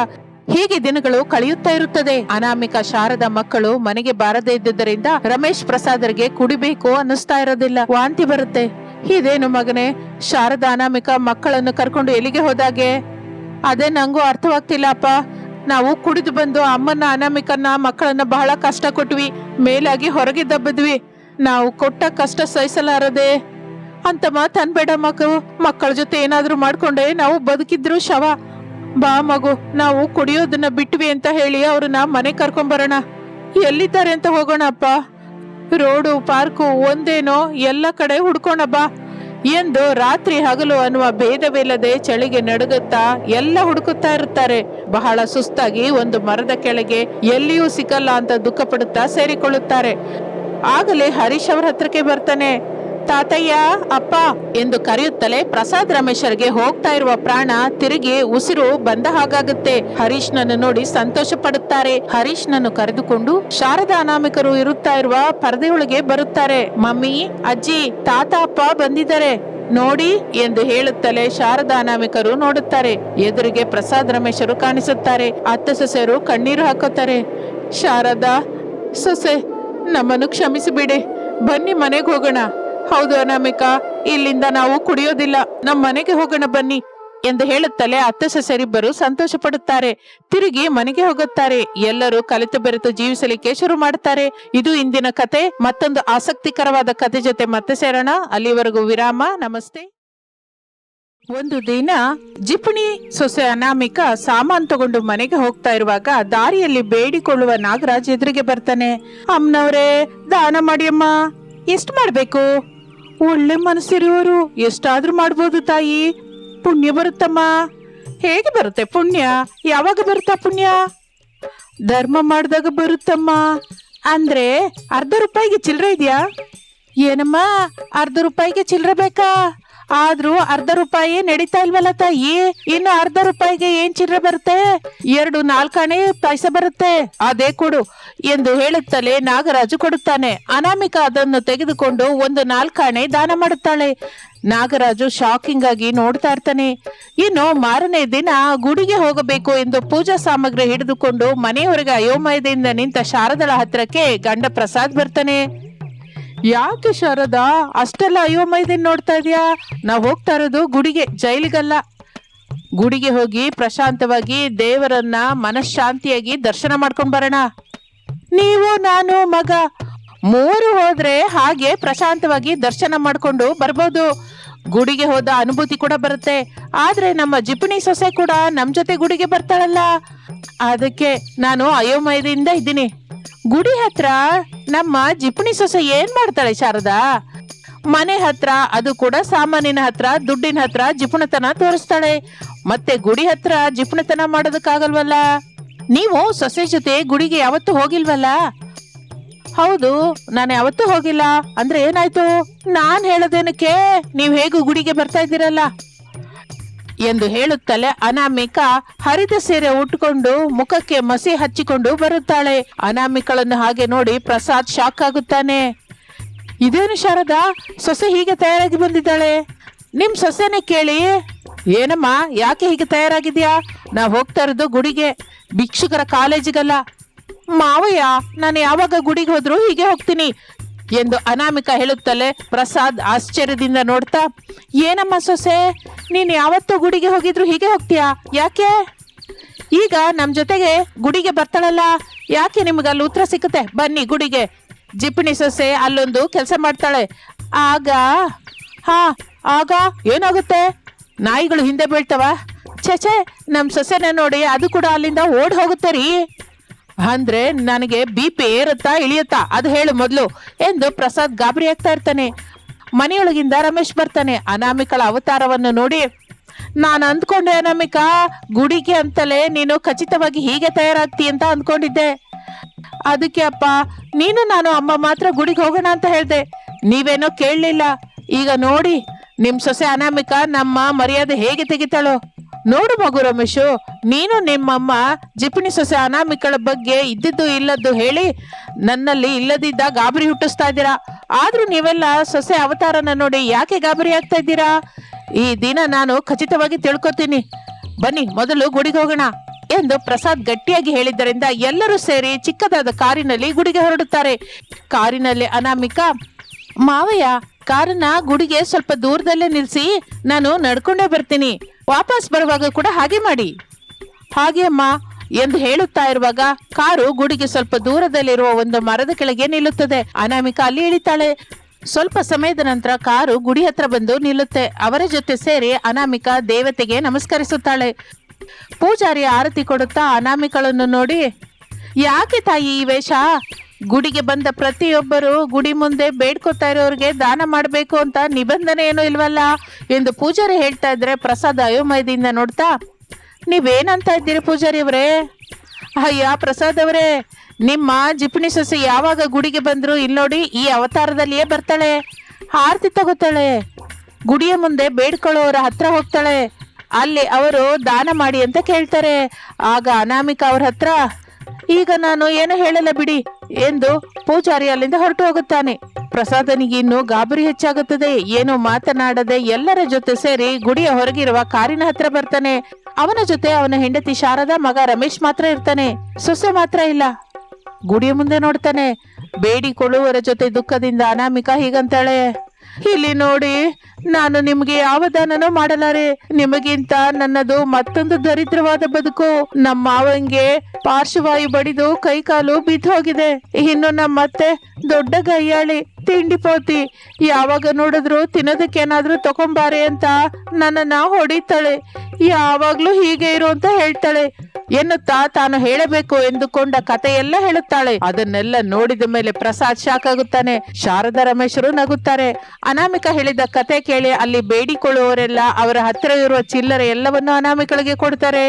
ಹೀಗೆ ದಿನಗಳು ಕಳೆಯುತ್ತಾ ಇರುತ್ತದೆ. ಅನಾಮಿಕ, ಶಾರದ ಮಕ್ಕಳು ಮನೆಗೆ ಬಾರದೇ ಇದ್ದುದರಿಂದ ರಮೇಶ್ ಪ್ರಸಾದರಿಗೆ ಕುಡಿಬೇಕು ಅನ್ನಿಸ್ತಾ ಇರೋದಿಲ್ಲ. ವಾಂತಿ ಬರುತ್ತೆ. ಇದೇನು ಮಗನೇ? ಶಾರದ ಅನಾಮಿಕ ಮಕ್ಕಳನ್ನು ಕರ್ಕೊಂಡು ಎಲ್ಲಿಗೆ ಹೋದಾಗೆ? ಅದೇ ನಂಗೂ ಅರ್ಥವಾಗ್ತಿಲ್ಲ ಅಪ್ಪ. ನಾವು ಕುಡಿದು ಬಂದು ಅಮ್ಮನ ಅನಾಮಿಕನ್ನ, ಮಕ್ಕಳನ್ನ ಬಹಳ ಕಷ್ಟ ಕೊಟ್ವಿ. ಮೇಲಾಗಿ ಹೊರಗೆ ದಬ್ಬಿದ್ವಿ. ನಾವು ಕೊಟ್ಟ ಕಷ್ಟ ಸಹಿಸಲಾರದೆ ಅಂತ ತನ್ಬೇಡ ಮಗು. ಮಕ್ಕಳ ಜೊತೆ ಏನಾದರೂ ಮಾಡ್ಕೊಂಡೆ ನಾವು ಬದುಕಿದ್ರು ಶವ. ಬಾ ಮಗು, ನಾವು ಕುಡಿಯೋದನ್ನ ಬಿಟ್ವಿ ಅಂತ ಹೇಳಿ ಅವ್ರನ್ನ ಮನೆ ಕರ್ಕೊಂಬರೋಣ. ಎಲ್ಲಿದ್ದಾರೆ ಅಂತ ಹೋಗೋಣ ಅಪ್ಪ ರೋಡು, ಪಾರ್ಕು, ಒಂದೇನೋ ಎಲ್ಲ ಕಡೆ ಹುಡ್ಕೋಣ ಬಾ. ಎಂದು ರಾತ್ರಿ ಹಗಲು ಅನ್ನುವ ಭೇದವಿಲ್ಲದೆ ಚಳಿಗೆ ನಡುಗುತ್ತಾ ಎಲ್ಲ ಹುಡುಕುತ್ತಾ ಇರುತ್ತಾರೆ. ಬಹಳ ಸುಸ್ತಾಗಿ ಒಂದು ಮರದ ಕೆಳಗೆ ಎಲ್ಲಿಯೂ ಸಿಕ್ಕಲ್ಲ ಅಂತ ದುಃಖ ಪಡುತ್ತಾ ಸೇರಿಕೊಳ್ಳುತ್ತಾರೆ. ಆಗಲೇ ಹರೀಶ್ ಅವರ ಹತ್ರಕ್ಕೆ ಬರ್ತಾನೆ. ತಾತಯ್ಯ, ಅಪ್ಪ ಎಂದು ಕರೆಯುತ್ತಲೇ ಪ್ರಸಾದ್ ರಮೇಶರ್ಗೆ ಹೋಗ್ತಾ ಇರುವ ಪ್ರಾಣ ತಿರುಗಿ ಉಸಿರು ಬಂದ ಹಾಗಾಗುತ್ತೆ. ಹರೀಶ್ ನೋಡಿ ಸಂತೋಷ ಪಡುತ್ತಾರೆ. ಹರೀಶ್ ನನ್ನು ಕರೆದುಕೊಂಡು ಶಾರದಾ ಅನಾಮಿಕರು ಇರುತ್ತಾ ಇರುವ ಪರದೆಯೊಳಗೆ ಬರುತ್ತಾರೆ. ಮಮ್ಮಿ, ಅಜ್ಜಿ, ತಾತ, ಅಪ್ಪ ಬಂದಿದ್ದಾರೆ. ನೋಡಿ ಎಂದು ಹೇಳುತ್ತಲೇ ಶಾರದಾ ಅನಾಮಿಕರು ನೋಡುತ್ತಾರೆ. ಎದುರಿಗೆ ಪ್ರಸಾದ್ ರಮೇಶರು ಕಾಣಿಸುತ್ತಾರೆ. ಅತ್ತ ಸೊಸೆಯರು ಕಣ್ಣೀರು ಹಾಕುತ್ತಾರೆ. ಶಾರದಾ, ಸೊಸೆ, ನಮ್ಮನ್ನು ಕ್ಷಮಿಸಿಬಿಡಿ. ಬನ್ನಿ ಮನೆಗೆ ಹೋಗೋಣ. ಹೌದು ಅನಾಮಿಕಾ, ಇಲ್ಲಿಂದ ನಾವು ಕುಡಿಯೋದಿಲ್ಲ. ನಮ್ಮ ಮನೆಗೆ ಹೋಗೋಣ ಬನ್ನಿ ಎಂದು ಹೇಳುತ್ತಲೇ ಅತ್ತ ಸೊಸೆರಿಬ್ಬರು ಸಂತೋಷ ಪಡುತ್ತಾರೆ ತಿರುಗಿ ಮನೆಗೆ ಹೋಗುತ್ತಾರೆ. ಎಲ್ಲರೂ ಕಲಿತು ಬೆರೆತು ಜೀವಿಸಲಿಕ್ಕೆ ಶುರು ಮಾಡುತ್ತಾರೆ. ಇದು ಇಂದಿನ ಕತೆ. ಮತ್ತೊಂದು ಆಸಕ್ತಿಕರವಾದ ಕತೆ ಜೊತೆ ಮತ್ತೆ ಸೇರೋಣ. ಅಲ್ಲಿವರೆಗೂ ವಿರಾಮ. ನಮಸ್ತೆ. ಒಂದು ದಿನ ಜಿಪಣಿ ಸೊಸೆ ಅನಾಮಿಕ ಸಾಮಾನ್ ತಗೊಂಡು ಮನೆಗೆ ಹೋಗ್ತಾ ಇರುವಾಗ ದಾರಿಯಲ್ಲಿ ಬೇಡಿಕೊಳ್ಳುವ ನಾಗರಾಜ್ ಎದುರಿಗೆ ಬರ್ತಾನೆ. ಅಮ್ಮನವ್ರೆ, ದಾನ ಮಾಡಿಯಮ್ಮ, ಎಷ್ಟು ಮಾಡ್ಬೇಕು? ಒಳ್ಳೆ ಮನಸ್ಸಿರೋರು. ಎಷ್ಟಾದ್ರೂ ಮಾಡ್ಬೋದು ತಾಯಿ. ಪುಣ್ಯ ಬರುತ್ತಮ್ಮ. ಹೇಗೆ ಬರುತ್ತೆ ಪುಣ್ಯ? ಯಾವಾಗ ಬರುತ್ತಾ ಪುಣ್ಯ? ಧರ್ಮ ಮಾಡಿದಾಗ ಬರುತ್ತಮ್ಮ. ಅಂದ್ರೆ ಅರ್ಧ ರೂಪಾಯಿಗೆ ಚಿಲ್ಲರೆ ಇದೆಯಾ? ಏನಮ್ಮ, ಅರ್ಧ ರೂಪಾಯಿಗೆ ಚಿಲ್ಲರೆ ಬೇಕಾ? ಆದ್ರೂ ಅರ್ಧ ರೂಪಾಯಿ ನಡೀತಾ ಇಲ್ವಲ್ಲ ತಾಯಿ? ಇನ್ನು ಅರ್ಧ ರೂಪಾಯಿಗೆ ಏನ್ ಚಿಲ್ಲರೆ ಬರುತ್ತೆ? ಎರಡು ನಾಲ್ಕಾಣೆ ಪೈಸೆ ಬರುತ್ತೆ. ಅದೇ ಕೊಡು. ಎಂದು ಹೇಳುತ್ತಲೇ ನಾಗರಾಜು ಕೊಡುತ್ತಾನೆ. ಅನಾಮಿಕ ಅದನ್ನು ತೆಗೆದುಕೊಂಡು ಒಂದು ನಾಲ್ಕಾಣೆ ದಾನ ಮಾಡುತ್ತಾಳೆ. ನಾಗರಾಜು ಶಾಕಿಂಗ್ ಆಗಿ ನೋಡ್ತಾ ಇರ್ತಾನೆ. ಇನ್ನು ಮಾರನೇ ದಿನ ಗುಡಿಗೆ ಹೋಗಬೇಕು ಎಂದು ಪೂಜಾ ಸಾಮಗ್ರಿ ಹಿಡಿದುಕೊಂಡು ಮನೆಯವರೆಗೆ ಅಯೋಮಯದಿಂದ ನಿಂತ ಶಾರದಳ ಹತ್ರಕ್ಕೆ ಗಂಡ ಪ್ರಸಾದ್ ಬರ್ತಾನೆ. ಯಾಕೆ ಶಾರದಾ? ಅಷ್ಟೆಲ್ಲ ಅಯೋಮಯದಿಂದ ನೋಡ್ತಾ ಇದೀಯಾ? ನಾವು ಹೋಗ್ತಾ ಇರೋದು ಗುಡಿಗೆ, ಜೈಲಿಗಲ್ಲ. ಗುಡಿಗೆ ಹೋಗಿ ಪ್ರಶಾಂತವಾಗಿ ದೇವರನ್ನ ಮನಃಶಾಂತಿಯಾಗಿ ದರ್ಶನ ಮಾಡ್ಕೊಂಡು ಬರೋಣ. ನೀವು, ನಾನು, ಮಗ. ಮೂರು ಹೋದ್ರೆ ಹಾಗೆ ಪ್ರಶಾಂತವಾಗಿ ದರ್ಶನ ಮಾಡ್ಕೊಂಡು ಬರ್ಬೋದು. ಗುಡಿಗೆ ಹೋದ ಅನುಭೂತಿ ಕೂಡ ಬರುತ್ತೆ. ಆದ್ರೆ ನಮ್ಮ ಜಿಪಣಿ ಸೊಸೆ ಕೂಡ ನಮ್ಮ ಜೊತೆ ಗುಡಿಗೆ ಬರ್ತಾಳಲ್ಲ. ಅದಕ್ಕೆ ನಾನು ಅಯೋಮಯದಿಂದ ಇದ್ದೀನಿ. ಗುಡಿ ಹತ್ರ ನಮ್ಮ ಜಿಪಣಿ ಸೊಸೆ ಏನ್ ಮಾಡ್ತಾಳೆ ಶಾರದಾ? ಮನೆ ಹತ್ರ, ಅದು ಕೂಡ ಸಾಮಾನಿನ ಹತ್ರ, ದುಡ್ಡಿನ ಹತ್ರ ಜಿಪುಣತನ ತೋರಿಸ್ತಾಳೆ. ಮತ್ತೆ ಗುಡಿ ಹತ್ರ ಜಿಪುಣತನ ಮಾಡೋದಕ್ಕಾಗಲ್ವಲ್ಲ? ನೀವು ಸೊಸೆ ಜೊತೆ ಗುಡಿಗೆ ಯಾವತ್ತೂ ಹೋಗಿಲ್ವಲ್ಲ? ಹೌದು, ನಾನು ಯಾವತ್ತೂ ಹೋಗಿಲ್ಲ. ಅಂದ್ರೆ ಏನಾಯ್ತು? ನಾನ್ ಹೇಳೋದೇನಕ್ಕೆ? ನೀವು ಹೇಗೂ ಗುಡಿಗೆ ಬರ್ತಾ ಇದ್ದೀರಲ್ಲ. ಎಂದು ಹೇಳುತ್ತಲೇ ಅನಾಮಿಕ ಹರಿದ ಸೀರೆ ಉಟ್ಕೊಂಡು ಮುಖಕ್ಕೆ ಮಸಿ ಹಚ್ಚಿಕೊಂಡು ಬರುತ್ತಾಳೆ. ಅನಾಮಿಕಳನ್ನು ಹಾಗೆ ನೋಡಿ ಪ್ರಸಾದ್ ಶಾಕ್ ಆಗುತ್ತಾನೆ. ಇದೇನು ಶಾರದಾ ಸೊಸೆ ಹೀಗೆ ತಯಾರಾಗಿ ಬಂದಿದ್ದಾಳೆ. ನಿಮ್ ಸೊಸೆನೆ ಕೇಳಿ. ಏನಮ್ಮ, ಯಾಕೆ ಹೀಗೆ ತಯಾರಾಗಿದ್ಯಾ ನಾವ್ ಹೋಗ್ತಾ ಇರೋದು ಗುಡಿಗೆ. ಭಿಕ್ಷುಕರ ಕಾಲೇಜಿಗಲ್ಲ. ಮಾವಯ್ಯ, ನಾನು ಯಾವಾಗ ಗುಡಿಗೆ ಹೋದ್ರು ಹೀಗೆ ಹೋಗ್ತೀನಿ. ಎಂದು ಅನಾಮಿಕ ಹೇಳುತ್ತಲೇ ಪ್ರಸಾದ್ ಆಶ್ಚರ್ಯದಿಂದ ನೋಡ್ತಾ, ಏನಮ್ಮ ಸೊಸೆ, ನೀನು ಯಾವತ್ತೂ ಗುಡಿಗೆ ಹೋಗಿದ್ರು ಹೀಗೆ ಹೋಗ್ತೀಯಾ? ಯಾಕೆ? ಈಗ ನಮ್ಮ ಜೊತೆಗೆ ಗುಡಿಗೆ ಬರ್ತಾಳಲ್ಲ, ಯಾಕೆ ನಿಮ್ಗೆ ಅಲ್ಲಿ ಉತ್ತರ ಸಿಕ್ಕುತ್ತೆ? ಬನ್ನಿ ಗುಡಿಗೆ. ಜಿಪ್ಣಿ ಸೊಸೆ, ಅಲ್ಲೊಂದು ಕೆಲಸ ಮಾಡ್ತಾಳೆ. ಆಗ? ಹಾ, ಆಗ? ಏನಾಗುತ್ತೆ? ನಾಯಿಗಳು ಹಿಂದೆ ಬೀಳ್ತವ? ಛೇ ಛೇ ನಮ್ಮ ಸೊಸೆನ ನೋಡಿ ಅದು ಕೂಡ ಅಲ್ಲಿಂದ ಓಡ್ ಹೋಗುತ್ತೆ ರೀ. ಅಂದ್ರೆ ನನಗೆ ಬಿ ಪಿ ಏರುತ್ತಾ ಇಳಿಯುತ್ತಾ? ಅದು ಹೇಳು ಮೊದಲು ಎಂದು ಪ್ರಸಾದ್ ಗಾಬರಿ ಆಗ್ತಾ ಇರ್ತಾನೆ. ಮನೆಯೊಳಗಿಂದ ರಮೇಶ್ ಬರ್ತಾನೆ. ಅನಾಮಿಕಳ ಅವತಾರವನ್ನು ನೋಡಿ, ನಾನು ಅಂದ್ಕೊಂಡೆ ಅನಾಮಿಕಾ, ಗುಡಿಗೆ ಅಂತಲೇ ನೀನು ಖಚಿತವಾಗಿ ಹೀಗೆ ತಯಾರಾಗ್ತಿ ಅಂತ ಅಂದ್ಕೊಂಡಿದ್ದೆ. ಅದಕ್ಕೆ ಅಪ್ಪ, ನೀನು ನಾನು ಅಮ್ಮ ಮಾತ್ರ ಗುಡಿಗೆ ಹೋಗೋಣ ಅಂತ ಹೇಳ್ದೆ. ನೀವೇನೋ ಕೇಳಲಿಲ್ಲ. ಈಗ ನೋಡಿ, ನಿಮ್ ಸೊಸೆ ಅನಾಮಿಕ ನಮ್ಮ ಮರ್ಯಾದೆ ಹೇಗೆ ತೆಗಿತಾಳೋ? ನೋಡು ಮಗು ರಮೇಶು, ನೀನು ನಿಮ್ಮಮ್ಮ ಜಿಪಿಣಿ ಸೊಸೆ ಅನಾಮಿಕಳ ಬಗ್ಗೆ ಇದ್ದಿದ್ದು ಇಲ್ಲದ್ದು ಹೇಳಿ ನನ್ನಲ್ಲಿ ಇಲ್ಲದಿದ್ದ ಗಾಬರಿ ಹುಟ್ಟಿಸ್ತಾ ಇದ್ದೀರಾ? ಆದ್ರೂ ನೀವೆಲ್ಲ ಸೊಸೆ ಅವತಾರನ ನೋಡಿ ಯಾಕೆ ಗಾಬರಿ ಆಗ್ತಾ ಇದ್ದೀರಾ? ಈ ದಿನ ನಾನು ಖಚಿತವಾಗಿ ತಿಳ್ಕೊತೀನಿ. ಬನ್ನಿ, ಮೊದಲು ಗುಡಿಗೆ ಹೋಗೋಣ ಎಂದು ಪ್ರಸಾದ್ ಗಟ್ಟಿಯಾಗಿ ಹೇಳಿದ್ದರಿಂದ ಎಲ್ಲರೂ ಸೇರಿ ಚಿಕ್ಕದಾದ ಕಾರಿನಲ್ಲಿ ಗುಡಿಗೆ ಹೊರಡುತ್ತಾರೆ. ಕಾರಿನಲ್ಲಿ ಅನಾಮಿಕಾ, ಮಾವಯ್ಯ, ಕಾರನ್ನ ಗುಡಿಗೆ ಸ್ವಲ್ಪ ದೂರದಲ್ಲೇ ನಿಲ್ಸಿ ನಾನು ನಡ್ಕೊಂಡೇ ಬರ್ತೀನಿ. ವಾಪಸ್ ಬರುವಾಗ ಕೂಡ ಹಾಗೆ ಮಾಡಿ. ಹಾಗೆ ಅಮ್ಮ ಎಂದು ಹೇಳುತ್ತಾ ಇರುವಾಗ ಕಾರು ಗುಡಿಗೆ ಸ್ವಲ್ಪ ದೂರದಲ್ಲಿರುವ ಒಂದು ಮರದ ಕೆಳಗೆ ನಿಲ್ಲುತ್ತದೆ. ಅನಾಮಿಕ ಅಲ್ಲಿ ಇಳಿತಾಳೆ. ಸ್ವಲ್ಪ ಸಮಯದ ನಂತರ ಕಾರು ಗುಡಿ ಹತ್ರ ಬಂದು ನಿಲ್ಲುತ್ತೆ. ಅವರ ಜೊತೆ ಸೇರಿ ಅನಾಮಿಕ ದೇವತೆಗೆ ನಮಸ್ಕರಿಸುತ್ತಾಳೆ. ಪೂಜಾರಿ ಆರತಿ ಕೊಡುತ್ತಾ ಅನಾಮಿಕಳನ್ನು ನೋಡಿ, ಯಾಕೆ ತಾಯಿ ಈ ವೇಷ? ಗುಡಿಗೆ ಬಂದ ಪ್ರತಿಯೊಬ್ಬರು ಗುಡಿ ಮುಂದೆ ಬೇಡ್ಕೊತಾ ಇರೋರಿಗೆ ದಾನ ಮಾಡಬೇಕು ಅಂತ ನಿಬಂಧನೆ ಏನೂ ಇಲ್ವಲ್ಲ? ಎಂದು ಪೂಜಾರಿ ಹೇಳ್ತಾ ಇದ್ರೆ ಪ್ರಸಾದ್ ಅಯೋಮಯದಿಂದ ನೋಡ್ತಾ, ನೀವೇನಂತ ಇದ್ದೀರಿ ಪೂಜಾರಿ ಅವರೇ? ಅಯ್ಯ, ಪ್ರಸಾದ್ ಅವರೇ, ನಿಮ್ಮ ಜಿಪಣಿ ಸೊಸೆ ಯಾವಾಗ ಗುಡಿಗೆ ಬಂದ್ರು ಇಲ್ಲಿ ನೋಡಿ ಈ ಅವತಾರದಲ್ಲಿಯೇ ಬರ್ತಾಳೆ. ಆರತಿ ತಗೋತಾಳೆ. ಗುಡಿಯ ಮುಂದೆ ಬೇಡ್ಕೊಳ್ಳೋರ ಹತ್ರ ಹೋಗ್ತಾಳೆ. ಅಲ್ಲಿ ಅವರು ದಾನ ಮಾಡಿ ಅಂತ ಕೇಳ್ತಾರೆ. ಆಗ ಅನಾಮಿಕ ಅವ್ರ ಹತ್ರ, ಈಗ ನಾನು ಏನು ಹೇಳಲ್ಲ ಬಿಡಿ ಎಂದು ಪೂಜಾರಿ ಅಲ್ಲಿಂದ ಹೊರಟು ಹೋಗುತ್ತಾನೆ. ಪ್ರಸಾದನಿಗೆ ಇನ್ನು ಗಾಬರಿ ಹೆಚ್ಚಾಗುತ್ತದೆ. ಏನು ಮಾತನಾಡದೆ ಎಲ್ಲರ ಜೊತೆ ಸೇರಿ ಗುಡಿಯ ಹೊರಗಿರುವ ಕಾರಿನ ಹತ್ರ ಬರ್ತಾನೆ. ಅವನ ಜೊತೆ ಅವನ ಹೆಂಡತಿ ಶಾರದಾ ಮಗ ರಮೇಶ್ ಮಾತ್ರ ಇರ್ತಾನೆ. ಸೊಸೆ ಮಾತ್ರ ಇಲ್ಲ. ಗುಡಿಯ ಮುಂದೆ ನೋಡ್ತಾನೆ. ಬೇಡಿಕೊಳ್ಳುವರ ಜೊತೆ ದುಃಖದಿಂದ ಅನಾಮಿಕ ಹೀಗಂತಾಳೆ. ಇಲ್ಲಿ ನೋಡಿ, ನಾನು ನಿಮಗೆ ಯಾವ ದಾನನೂ ಮಾಡಲಾರೆ. ನಿಮಗಿಂತ ನನ್ನದು ಮತ್ತೊಂದು ದರಿದ್ರವಾದ ಬದುಕು. ನಮ್ಮ ಮಾವಂಗೆ ಪಾರ್ಶ್ವವಾಯು ಬಡಿದು ಕೈಕಾಲು ಬಿದ್ದು ಹೋಗಿದೆ ಇನ್ನು ನಮ್ಮತ್ತೆ ದೊಡ್ಡ ಗಯ್ಯಾಳಿ ತಿಂಡಿ ಪೋತಿ, ಯಾವಾಗ ನೋಡಿದ್ರು ತಿನ್ನೋದಕ್ಕೆ ಏನಾದ್ರೂ ತಗೊಂಬಾರೆ ಅಂತ ನನ್ನನ್ನ ಹೊಡಿತಾಳೆ. ಯಾವಾಗ್ಲೂ ಹೀಗೆ ಇರು ಅಂತ ಹೇಳ್ತಾಳೆ. ಎನ್ನುತ್ತಾ ತಾನು ಹೇಳಬೇಕು ಎಂದುಕೊಂಡ ಕಥೆಯೆಲ್ಲ ಹೇಳುತ್ತಾಳೆ. ಅದನ್ನೆಲ್ಲ ನೋಡಿದ ಮೇಲೆ ಪ್ರಸಾದ್ ಶಾಕ್ ಆಗುತ್ತಾನೆ. ಶಾರದಾ ರಮೇಶರು ನಗುತ್ತಾರೆ. ಅನಾಮಿಕ ಹೇಳಿದ ಕತೆ ಕೇಳಿ ಅಲ್ಲಿ ಬೇಡಿಕೊಳ್ಳುವವರೆಲ್ಲ ಅವರ ಹತ್ತಿರ ಇರುವ ಚಿಲ್ಲರೆ ಎಲ್ಲವನ್ನು ಅನಾಮಿಕಳಿಗೆ ಕೊಡ್ತಾರೆ.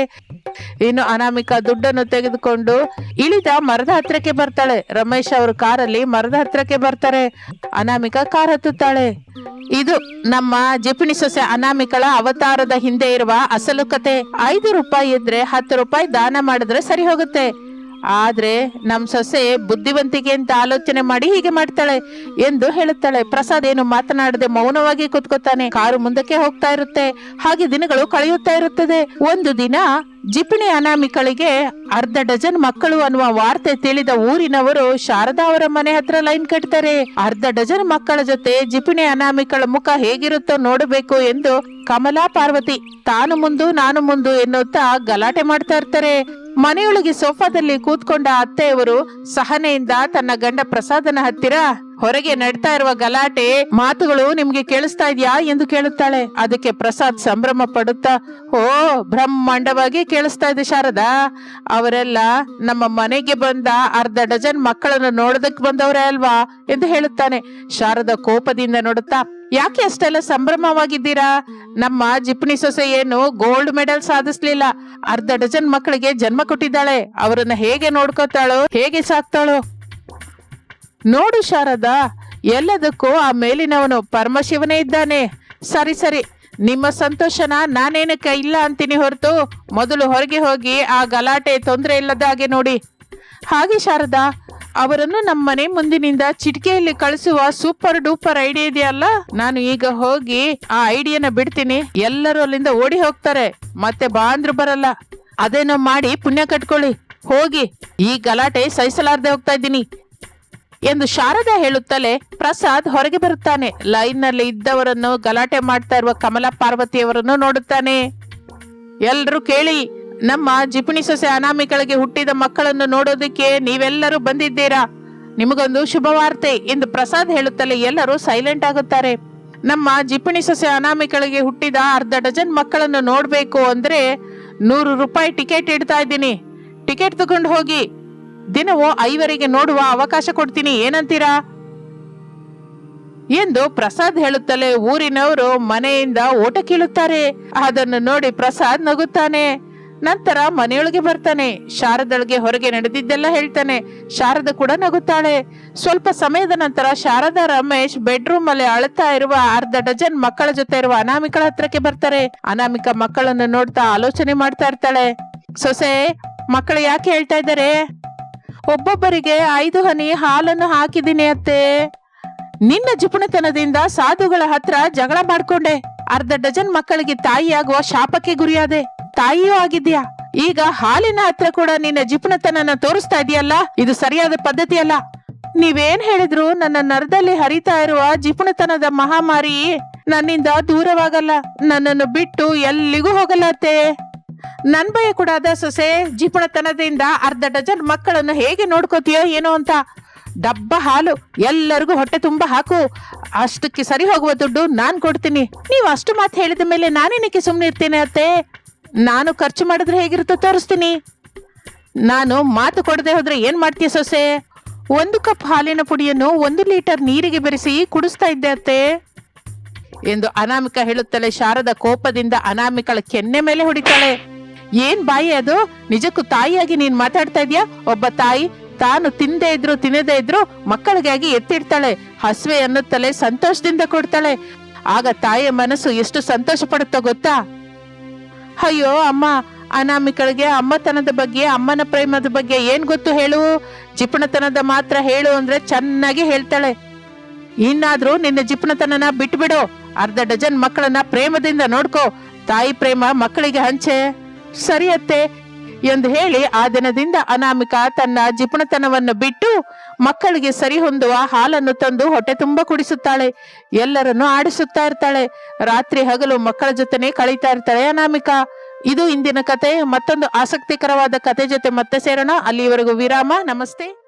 ಇನ್ನು ಅನಾಮಿಕ ದುಡ್ಡನ್ನು ತೆಗೆದುಕೊಂಡು ಇಳಿದ ಮರದ ಹತ್ರಕ್ಕೆ ಬರ್ತಾಳೆ. ರಮೇಶ್ ಅವರು ಕಾರಲ್ಲಿ ಮರದ ಹತ್ರಕ್ಕೆ ಬರ್ತಾರೆ. ಅನಾಮಿಕ ಕಾರ್ ಹತ್ತುತ್ತಾಳೆ. ಇದು ನಮ್ಮ ಜಪಿನಿ ಸೊಸೆ ಅನಾಮಿಕಳ ಅವತಾರದ ಹಿಂದೆ ಇರುವ ಅಸಲು ಕತೆ. ಐದು ರೂಪಾಯಿ ಇದ್ರೆ ಹತ್ತು ರೂಪಾಯಿ ದಾನ ಮಾಡಿದ್ರೆ ಸರಿ ಹೋಗುತ್ತೆ. ಆದ್ರೆ ನಮ್ ಸೊಸೆ ಬುದ್ಧಿವಂತಿಕೆ ಅಂತ ಆಲೋಚನೆ ಮಾಡಿ ಹೀಗೆ ಮಾಡ್ತಾಳೆ ಎಂದು ಹೇಳುತ್ತಾಳೆ. ಪ್ರಸಾದ್ ಏನು ಮಾತನಾಡದೆ ಮೌನವಾಗಿ ಕುತ್ಕೋತಾನೆ. ಕಾರು ಮುಂದಕ್ಕೆ ಹೋಗ್ತಾ ಇರುತ್ತೆ. ಹಾಗೆ ದಿನಗಳು ಕಳೆಯುತ್ತಾ ಇರುತ್ತದೆ. ಒಂದು ದಿನ ಜಿಪಣಿ ಅನಾಮಿಕಳಿಗೆ ಅರ್ಧ ಡಜನ್ ಮಕ್ಕಳು ಅನ್ನುವ ವಾರ್ತೆ ತಿಳಿದ ಊರಿನವರು ಶಾರದಾ ಅವರ ಮನೆ ಹತ್ರ ಲೈನ್ ಕಟ್ತಾರೆ. ಅರ್ಧ ಡಜನ್ ಮಕ್ಕಳ ಜೊತೆ ಜಿಪಿಣಿ ಅನಾಮಿಕಳ ಮುಖ ಹೇಗಿರುತ್ತೋ ನೋಡಬೇಕು ಎಂದು ಕಮಲಾ ಪಾರ್ವತಿ ತಾನು ಮುಂದು ನಾನು ಮುಂದು ಎನ್ನುತ್ತಾ ಗಲಾಟೆ ಮಾಡ್ತಾ ಇರ್ತಾರೆ. ಮನೆಯೊಳಗೆ ಸೋಫಾದಲ್ಲಿ ಕೂತ್ಕೊಂಡ ಅತ್ತೆಯವರು ಸಹನೆಯಿಂದ ತನ್ನ ಗಂಡ ಪ್ರಸಾದನ ಹತ್ತಿರ ಹೊರಗೆ ನಡ್ತಾ ಇರುವ ಗಲಾಟೆ ಮಾತುಗಳು ನಿಮ್ಗೆ ಕೇಳಿಸ್ತಾ ಇದ್ಯಾ ಎಂದು ಕೇಳುತ್ತಾಳೆ. ಅದಕ್ಕೆ ಪ್ರಸಾದ್ ಸಂಭ್ರಮ ಪಡುತ್ತಾ, ಓ, ಬ್ರಹ್ಮಾಂಡವಾಗಿ ಕೇಳಿಸ್ತಾ ಇದೆ ಶಾರದಾ. ಅವರೆಲ್ಲ ನಮ್ಮ ಮನೆಗೆ ಬಂದ ಅರ್ಧ ಡಜನ್ ಮಕ್ಕಳನ್ನು ನೋಡೋದಕ್ಕೆ ಬಂದವರೇ ಅಲ್ವಾ? ಎಂದು ಹೇಳುತ್ತಾನೆ. ಶಾರದಾ ಕೋಪದಿಂದ ನೋಡುತ್ತಾ ಯಾಕೆ ಅಷ್ಟೆಲ್ಲ ಸಂಭ್ರಮವಾಗಿದ್ದೀರಾ? ನಮ್ಮ ಜಿಪ್ನಿ ಸೊಸೆ ಏನು ಗೋಲ್ಡ್ ಮೆಡಲ್ ಸಾಧಿಸ್ಲಿಲ್ಲ. ಅರ್ಧ ಡಜನ್ ಮಕ್ಕಳಿಗೆ ಜನ್ಮ ಕೊಟ್ಟಿದ್ದಾಳೆ. ಅವರನ್ನ ಹೇಗೆ ನೋಡ್ಕೋತಾಳೋ, ಹೇಗೆ ಸಾಕ್ತಾಳೋ? ನೋಡು ಶಾರದಾ, ಎಲ್ಲದಕ್ಕೂ ಆ ಮೇಲಿನವನು ಪರಮಶಿವನೇ ಇದ್ದಾನೆ. ಸರಿ ಸರಿ. ನಿಮ್ಮ ಸಂತೋಷನ ನಾನೇನಕ್ಕೆ ಇಲ್ಲ ಅಂತೀನಿ ಹೊರತು ಮೊದಲು ಹೊರಗೆ ಹೋಗಿ ಆ ಗಲಾಟೆ ತೊಂದರೆ ಇಲ್ಲದ ಹಾಗೆ ನೋಡಿ. ಹಾಗೆ ಶಾರದಾ ಅವರನ್ನು ನಮ್ಮ ಮನೆ ಮುಂದಿನಿಂದ ಚಿಟಿಕೆಯಲ್ಲಿ ಕಳಿಸುವ ಸೂಪರ್ ಡೂಪರ್ ಐಡಿಯಾ ಇದೆಯಲ್ಲ? ನಾನು ಈಗ ಹೋಗಿ ಆ ಐಡಿಯಾನ ಬಿಡ್ತೀನಿ. ಎಲ್ಲರೂ ಅಲ್ಲಿಂದ ಓಡಿ ಹೋಗ್ತಾರೆ. ಮತ್ತೆ ಬಾ ಅಂದ್ರು ಬರಲ್ಲ. ಅದೇನೋ ಮಾಡಿ ಪುಣ್ಯ ಕಟ್ಕೊಳ್ಳಿ. ಹೋಗಿ. ಈ ಗಲಾಟೆ ಸಹಿಸಲಾರ್ದೆ ಹೋಗ್ತಾ ಇದ್ದೀನಿ. ಎಂದು ಶಾರದಾ ಹೇಳುತ್ತಲೇ ಪ್ರಸಾದ್ ಹೊರಗೆ ಬರುತ್ತಾನೆ. ಲೈನ್ನಲ್ಲಿ ಇದ್ದವರನ್ನು ಗಲಾಟೆ ಮಾಡ್ತಾ ಇರುವ ಕಮಲಾ ಪಾರ್ವತಿಯವರನ್ನು ನೋಡುತ್ತಾನೆ. ಎಲ್ರು ಕೇಳಿ. ನಮ್ಮ ಜಿಪಣಿ ಸೊಸೆ ಅನಾಮಿಕಳಿಗೆ ಹುಟ್ಟಿದ ಮಕ್ಕಳನ್ನು ನೋಡೋದಕ್ಕೆ ನೀವೆಲ್ಲರೂ ಬಂದಿದ್ದೀರಾ? ನಿಮಗೊಂದು ಶುಭವಾರ್ತೆ ಎಂದು ಪ್ರಸಾದ್ ಹೇಳುತ್ತಲೇ ಎಲ್ಲರೂ ಸೈಲೆಂಟ್ ಆಗುತ್ತಾರೆ. ನಮ್ಮ ಜಿಪಣಿ ಸೊಸೆ ಅನಾಮಿಕಳಿಗೆ ಹುಟ್ಟಿದ ಅರ್ಧ ಡಜನ್ ಮಕ್ಕಳನ್ನು ನೋಡಬೇಕು ಅಂದ್ರೆ ನೂರು ರೂಪಾಯಿ ಟಿಕೆಟ್ ಇಡ್ತಾ ಇದ್ದೀನಿ. ಟಿಕೆಟ್ ತಗೊಂಡು ಹೋಗಿ. ದಿನವೂ ಐವರಿಗೆ ನೋಡುವ ಅವಕಾಶ ಕೊಡ್ತೀನಿ, ಏನಂತೀರಾ? ಎಂದು ಪ್ರಸಾದ್ ಹೇಳುತ್ತಲೇ ಊರಿನವರು ಮನೆಯಿಂದ ಓಟ ಕೀಳುತ್ತಾರೆ. ಅದನ್ನು ನೋಡಿ ಪ್ರಸಾದ್ ನಗುತ್ತಾನೆ. ನಂತರ ಮನೆಯೊಳಗೆ ಬರ್ತಾನೆ. ಶಾರದಳಿಗೆ ಹೊರಗೆ ನಡೆದಿದ್ದೆಲ್ಲ ಹೇಳ್ತಾನೆ. ಶಾರದ ಕೂಡ ನಗುತ್ತಾಳೆ. ಸ್ವಲ್ಪ ಸಮಯದ ನಂತರ ಶಾರದಾ, ರಮೇಶ್ ಬೆಡ್ರೂಮ್ ಅಲ್ಲಿ ಅಳ್ತಾ ಇರುವ ಅರ್ಧ ಡಜನ್ ಮಕ್ಕಳ ಜೊತೆ ಇರುವ ಅನಾಮಿಕಳ ಹತ್ರಕ್ಕೆ ಬರ್ತಾರೆ. ಅನಾಮಿಕ ಮಕ್ಕಳನ್ನು ನೋಡ್ತಾ ಆಲೋಚನೆ ಮಾಡ್ತಾ ಇರ್ತಾಳೆ. ಸೊಸೆ, ಮಕ್ಕಳು ಯಾಕೆ ಹೇಳ್ತಾ ಇದ್ದಾರೆ? ಒಬ್ಬೊಬ್ಬರಿಗೆ ಐದು ಹನಿ ಹಾಲನ್ನು ಹಾಕಿದ್ದೀನಿ ಅತ್ತೆ. ನಿನ್ನ ಜಿಪುಣತನದಿಂದ ಸಾಧುಗಳ ಹತ್ರ ಜಗಳ ಮಾಡ್ಕೊಂಡೆ. ಅರ್ಧ ಡಜನ್ ಮಕ್ಕಳಿಗೆ ತಾಯಿಯಾಗುವ ಶಾಪಕ್ಕೆ ಗುರಿಯಾದೆ. ತಾಯಿಯೂ ಆಗಿದ್ಯಾ ಈಗ ಹಾಲಿನ ಹತ್ರ ಕೂಡ ನಿನ್ನ ಜಿಪುಣತನನ ತೋರಿಸ್ತಾ ಇದೆಯಲ್ಲ? ಇದು ಸರಿಯಾದ ಪದ್ಧತಿ ಅಲ್ಲ. ನೀವೇನ್ ಹೇಳಿದ್ರು ನನ್ನ ನರದಲ್ಲಿ ಹರಿತಾ ಇರುವ ಜಿಪುಣತನದ ಮಹಾಮಾರಿ ನನ್ನಿಂದ ದೂರವಾಗಲ್ಲ. ನನ್ನನ್ನು ಬಿಟ್ಟು ಎಲ್ಲಿಗೂ ಹೋಗಲ್ಲ ಅತ್ತೆ. ನನ್ ಭಯ ಕೂಡ ಅದ ಸೊಸೆ ಜಿಪುಣತನದಿಂದ ಅರ್ಧ ಡಜನ್ ಮಕ್ಕಳನ್ನು ಹೇಗೆ ನೋಡ್ಕೋತೀಯೋ ಏನೋ ಅಂತ. ಡಬ್ಬ ಹಾಲು, ಎಲ್ಲರಿಗೂ ಹೊಟ್ಟೆ ತುಂಬಾ ಹಾಕು. ಅಷ್ಟಕ್ಕೆ ಸರಿ ಹೋಗುವ ದುಡ್ಡು ನಾನ್ ಕೊಡ್ತೀನಿ. ನೀವು ಅಷ್ಟು ಮಾತು ಹೇಳಿದ ಮೇಲೆ ನಾನೇನಕ್ಕೆ ಸುಮ್ಮನೆ ಇರ್ತೇನೆ ಅತ್ತೆ? ನಾನು ಖರ್ಚು ಮಾಡಿದ್ರೆ ಹೇಗಿರುತ್ತೋ ತೋರಿಸ್ತೀನಿ. ನಾನು ಮಾತು ಕೊಡದೆ ಹೋದ್ರೆ ಏನ್ ಮಾಡ್ತೀಯ ಸೊಸೆ? ಒಂದು ಕಪ್ ಹಾಲಿನ ಪುಡಿಯನ್ನು ಒಂದು ಲೀಟರ್ ನೀರಿಗೆ ಬೆರೆಸಿ ಕುಡಿಸ್ತಾ ಇದ್ದೆ ಅತ್ತೆ. ಎಂದು ಅನಾಮಿಕ ಹೇಳುತ್ತಲೇ ಶಾರದ ಕೋಪದಿಂದ ಅನಾಮಿಕಳ ಕೆನ್ನೆ ಮೇಲೆ ಹೊಡಿತಾಳೆ. ಏನ್ ಬಾಯಿ ಅದು? ನಿಜಕ್ಕೂ ತಾಯಿಯಾಗಿ ನೀನ್ ಮಾತಾಡ್ತಾ ಇದೀಯಾ? ಒಬ್ಬ ತಾಯಿ ತಾನು ತಿಂದೇ ಇದ್ರು, ತಿನ್ನದೇ ಇದ್ರು ಮಕ್ಕಳಿಗಾಗಿ ಎತ್ತಿಡ್ತಾಳೆ. ಹಸುವೆ ಅನ್ನುತ್ತಲೇ ಸಂತೋಷದಿಂದ ಕೊಡ್ತಾಳೆ. ಆಗ ತಾಯಿಯ ಮನಸ್ಸು ಎಷ್ಟು ಸಂತೋಷ ಪಡುತ್ತೋ ಗೊತ್ತಾ? ಅಯ್ಯೋ, ಅಮ್ಮ, ಅನಾಮಿಕಳಿಗೆ ಅಮ್ಮತನದ ಬಗ್ಗೆ, ಅಮ್ಮನ ಪ್ರೇಮದ ಬಗ್ಗೆ ಏನ್ ಗೊತ್ತು ಹೇಳು? ಜಿಪುಣತನದ ಮಾತ್ರ ಹೇಳು ಅಂದ್ರೆ ಚೆನ್ನಾಗಿ ಹೇಳ್ತಾಳೆ. ಇನ್ನಾದ್ರೂ ನಿನ್ನ ಜಿಪುಣತನನ ಬಿಟ್ಬಿಡು. ಅರ್ಧ ಡಜನ್ ಮಕ್ಕಳನ್ನ ಪ್ರೇಮದಿಂದ ನೋಡ್ಕೋ. ತಾಯಿ ಪ್ರೇಮ ಮಕ್ಕಳಿಗೆ ಹಂಚೆ. ಸರಿ ಅತ್ತೆ ಎಂದು ಹೇಳಿ ಆ ದಿನದಿಂದ ಅನಾಮಿಕ ತನ್ನ ಜಿಪುಣತನವನ್ನು ಬಿಟ್ಟು ಮಕ್ಕಳಿಗೆ ಸರಿಹೊಂದುವ ಹಾಲನ್ನು ತಂದು ಹೊಟ್ಟೆ ತುಂಬ ಕುಡಿಸುತ್ತಾಳೆ. ಎಲ್ಲರನ್ನು ಆಡಿಸುತ್ತಾ ಇರ್ತಾಳೆ. ರಾತ್ರಿ ಹಗಲು ಮಕ್ಕಳ ಜೊತೆನೆ ಕಳೀತಾ ಇರ್ತಾಳೆ ಅನಾಮಿಕ. ಇದು ಇಂದಿನ ಕತೆ. ಮತ್ತೊಂದು ಆಸಕ್ತಿಕರವಾದ ಕತೆ ಜೊತೆ ಮತ್ತೆ ಸೇರೋಣ. ಅಲ್ಲಿವರೆಗೂ ವಿರಾಮ. ನಮಸ್ತೆ.